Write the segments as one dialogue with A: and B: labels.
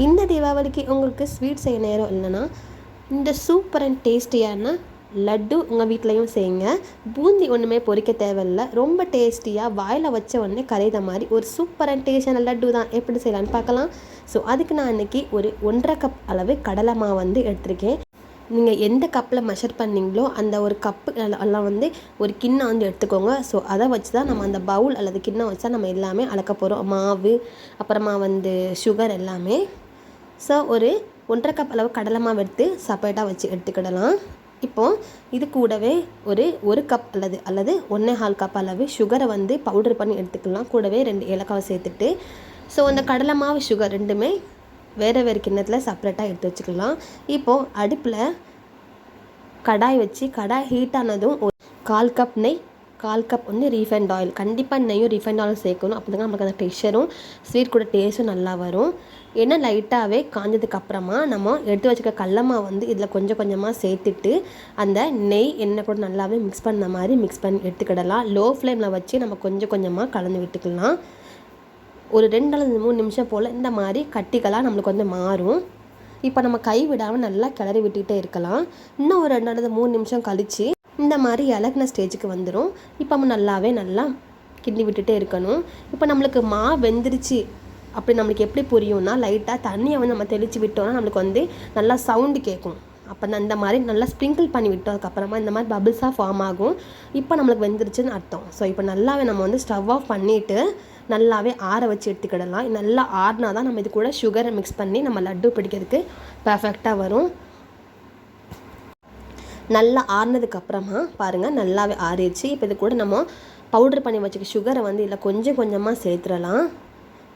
A: இந்த தீபாவளிக்கு உங்களுக்கு ஸ்வீட் செய்ய நேரம் இல்லைன்னா இந்த சூப்பர் அண்ட் டேஸ்டியான லட்டு உங்கள் வீட்லேயும் செய்யுங்க. பூந்தி ஒன்றுமே பொரிக்க தேவையில்ல. ரொம்ப டேஸ்டியாக வாயில் வச்ச உடனே கரையிற மாதிரி ஒரு சூப்பர் அண்ட் டேஸ்டியான லட்டு தான் எப்படி செய்யலான்னு பார்க்கலாம். ஸோ அதுக்கு நான் இன்றைக்கி ஒரு ஒன்றரை கப் அளவு கடலை மாவு வந்து எடுத்திருக்கேன். நீங்கள் எந்த கப்பில் மெஷர் பண்ணீங்களோ அந்த ஒரு கப்பு எல்லாம் வந்து ஒரு கிண்ணம் வந்து எடுத்துக்கோங்க. ஸோ அதை வச்சு தான் நம்ம அந்த பவுல் அல்லது கிண்ணம் வச்சு தான் நம்ம எல்லாமே அளக்க போகிறோம் மாவு அப்புறமா வந்து சுகர் எல்லாமே. ஸோ ஒரு ஒன்றரை கப் அளவு கடலை மாவு எடுத்து செப்பரேட்டாக வச்சு எடுத்துக்கிடலாம். இப்போது இது கூடவே ஒரு ஒரு கப் அல்லது அல்லது ஒன்றே ஹால் கப் அளவு சுகரை வந்து பவுடர் பண்ணி எடுத்துக்கலாம். கூடவே ரெண்டு ஏலக்காவை சேர்த்துட்டு. ஸோ அந்த கடலை மாவு சுகர் ரெண்டுமே வேறு வேறு கிண்ணத்தில் செப்பரேட்டாக எடுத்து வச்சுக்கலாம். இப்போது அடுப்பில் கடாய் வச்சு கடாய் ஹீட் ஆனதும் ஒரு கால் கப் நெய் கால் கப் வந்து ரீஃபைண்ட் ஆயில். கண்டிப்பாக நெய்யும் ரீஃபைண்ட் ஆயில் சேர்க்கணும். அப்போ தான் நமக்கு அந்த டெக்ஸ்டரும் ஸ்வீட் கூட டேஸ்ட்டும் நல்லா வரும். ஏன்னா லைட்டாகவே காஞ்சதுக்கப்புறமா நம்ம எடுத்து வச்சுக்க கடலமா வந்து இதில் கொஞ்சம் கொஞ்சமாக சேர்த்துட்டு அந்த நெய் எண்ணெய் கூட நல்லாவே மிக்ஸ் பண்ண மாதிரி மிக்ஸ் பண்ணி எடுத்துக்கிடலாம். லோ ஃப்ளேமில் வச்சு நம்ம கொஞ்சம் கொஞ்சமாக கலந்து விட்டுக்கலாம். ஒரு ரெண்டு அல்லது மூணு நிமிஷம் போல் இந்த மாதிரி கட்டிகளாக நம்மளுக்கு வந்து மாறும். இப்போ நம்ம கை விடாமல் நல்லா கிளறி விட்டுக்கிட்டே இருக்கலாம். இன்னும் ஒரு ரெண்டு அல்லது மூணு நிமிஷம் கழித்து இந்த மாதிரி இலகுன ஸ்டேஜுக்கு வந்துடும் இப்போ நம்ம நல்லாவே நல்லா கிண்டி விட்டுட்டே இருக்கணும். இப்போ நம்மளுக்கு மா வெந்துருச்சு. அப்படி நம்மளுக்கு எப்படி புரியும்னா லைட்டாக தண்ணியை வந்து நம்ம தெளித்து விட்டோம்னா நம்மளுக்கு வந்து நல்லா சவுண்டு கேட்கும். அப்போ அந்த மாதிரி நல்லா ஸ்ப்ரிங்கிள் பண்ணி விட்டோம். அதுக்கப்புறமா இந்த மாதிரி பபிள்ஸாக ஃபார்ம் ஆகும். இப்போ நம்மளுக்கு வெந்துருச்சுன்னு அர்த்தம். ஸோ இப்போ நல்லாவே நம்ம வந்து ஸ்டவ் ஆஃப் பண்ணிவிட்டு நல்லாவே ஆற வச்சு எடுத்துக்கிடலாம். நல்லா ஆறினா தான் நம்ம இது கூட சுகரை மிக்ஸ் பண்ணி நம்ம லட்டு பிடிக்கிறதுக்கு பர்ஃபெக்டாக வரும். நல்லா ஆறுனதுக்கப்புறமா பாருங்கள் நல்லாவே ஆறிடுச்சு. இப்போ இது கூட நம்ம பவுடர் பண்ணி வச்சுக்க சுகரை வந்து இதில் கொஞ்சம் கொஞ்சமாக சேர்த்துடலாம்.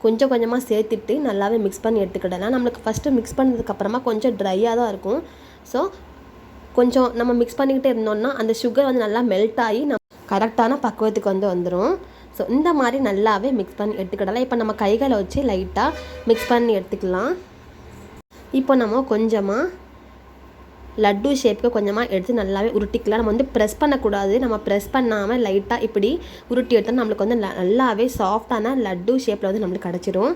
A: கொஞ்சம் கொஞ்சமாக சேர்த்துட்டு நல்லாவே மிக்ஸ் பண்ணி எடுத்துக்கிடலாம். நம்மளுக்கு ஃபஸ்ட்டு மிக்ஸ் பண்ணதுக்கப்புறமா கொஞ்சம் ட்ரையாக தான் இருக்கும். ஸோ கொஞ்சம் நம்ம மிக்ஸ் பண்ணிக்கிட்டே இருந்தோம்னா அந்த சுகர் வந்து நல்லா மெல்ட் ஆகி நம்ம கரெக்டான பக்குவத்துக்கு வந்து வந்துடும் ஸோ இந்த மாதிரி நல்லாவே மிக்ஸ் பண்ணி எடுத்துக்கிடலாம். இப்போ நம்ம கைகளை வச்சு லைட்டாக மிக்ஸ் பண்ணி எடுத்துக்கலாம். இப்போ நம்ம கொஞ்சமாக லட்டு ஷேப்புக்கு கொஞ்சமாக எடுத்து நல்லாவே உருட்டிக்கலாம். நம்ம வந்து ப்ரெஸ் பண்ணக்கூடாது. நம்ம ப்ரெஸ் பண்ணாமல் லைட்டாக இப்படி உருட்டி எடுத்தால் நம்மளுக்கு வந்து நல்லாவே சாஃப்டான லட்டு ஷேப்பில் வந்து நம்மளுக்கு கிடச்சிரும்.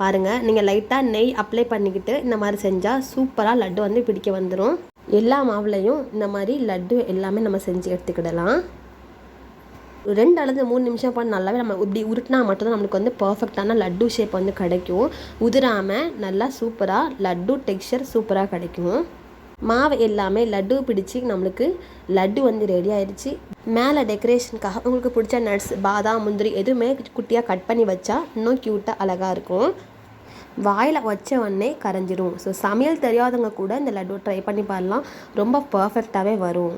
A: பாருங்கள் நீங்கள் லைட்டாக நெய் அப்ளை பண்ணிக்கிட்டு இந்த மாதிரி செஞ்சால் சூப்பராக லட்டு வந்து பிடிக்க வந்துடும் எல்லா மாவுலையும் இந்த மாதிரி லட்டு எல்லாமே நம்ம செஞ்சு எடுத்துக்கிடலாம். ரெண்டு அல்லது மூணு நிமிஷம் பண்ண நல்லாவே நம்ம இப்படி உருட்டினா மட்டும்தான் நம்மளுக்கு வந்து பர்ஃபெக்டான லட்டு ஷேப் வந்து கிடைக்கும். உதிராமல் நல்லா சூப்பராக லட்டு டெக்ஸ்சர் சூப்பராக கிடைக்கும். மாவு எல்லாமே லட்டு பிடிச்சி நம்மளுக்கு லட்டு வந்து ரெடி ஆயிடுச்சு. மேலே டெக்கரேஷனுக்காக உங்களுக்கு பிடிச்ச நட்ஸ் பாதாம் முந்திரி எதுவுமே குட்டியாக கட் பண்ணி வச்சா இன்னும் க்யூட்டாக அழகாக இருக்கும். வாயில் வச்ச உடனே கரைஞ்சிரும். ஸோ சமையல் தெரியாதவங்க கூட இந்த லட்டு ட்ரை பண்ணி பாடலாம் ரொம்ப பர்ஃபெக்டாகவே வரும்.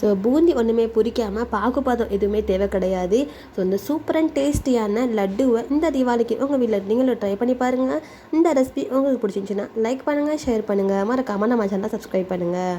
A: ஸோ பூந்தி ஒன்றுமே பிடிக்காமல் பாகுபாதம் எதுவுமே தேவை கிடையாது. ஸோ இந்த சூப்பர் அண்ட் டேஸ்டியான லட்டுவை இந்த தீபாவளிக்கு உங்கள் வீட்டில் நீங்களும் ட்ரை பண்ணி பாருங்கள் இந்த ரெசிபி உங்களுக்கு பிடிச்சிருந்துச்சின்னா லைக் பண்ணுங்கள் ஷேர் பண்ணுங்கள் மறக்காமல் நம்ம சேனலை சப்ஸ்கிரைப் பண்ணுங்கள்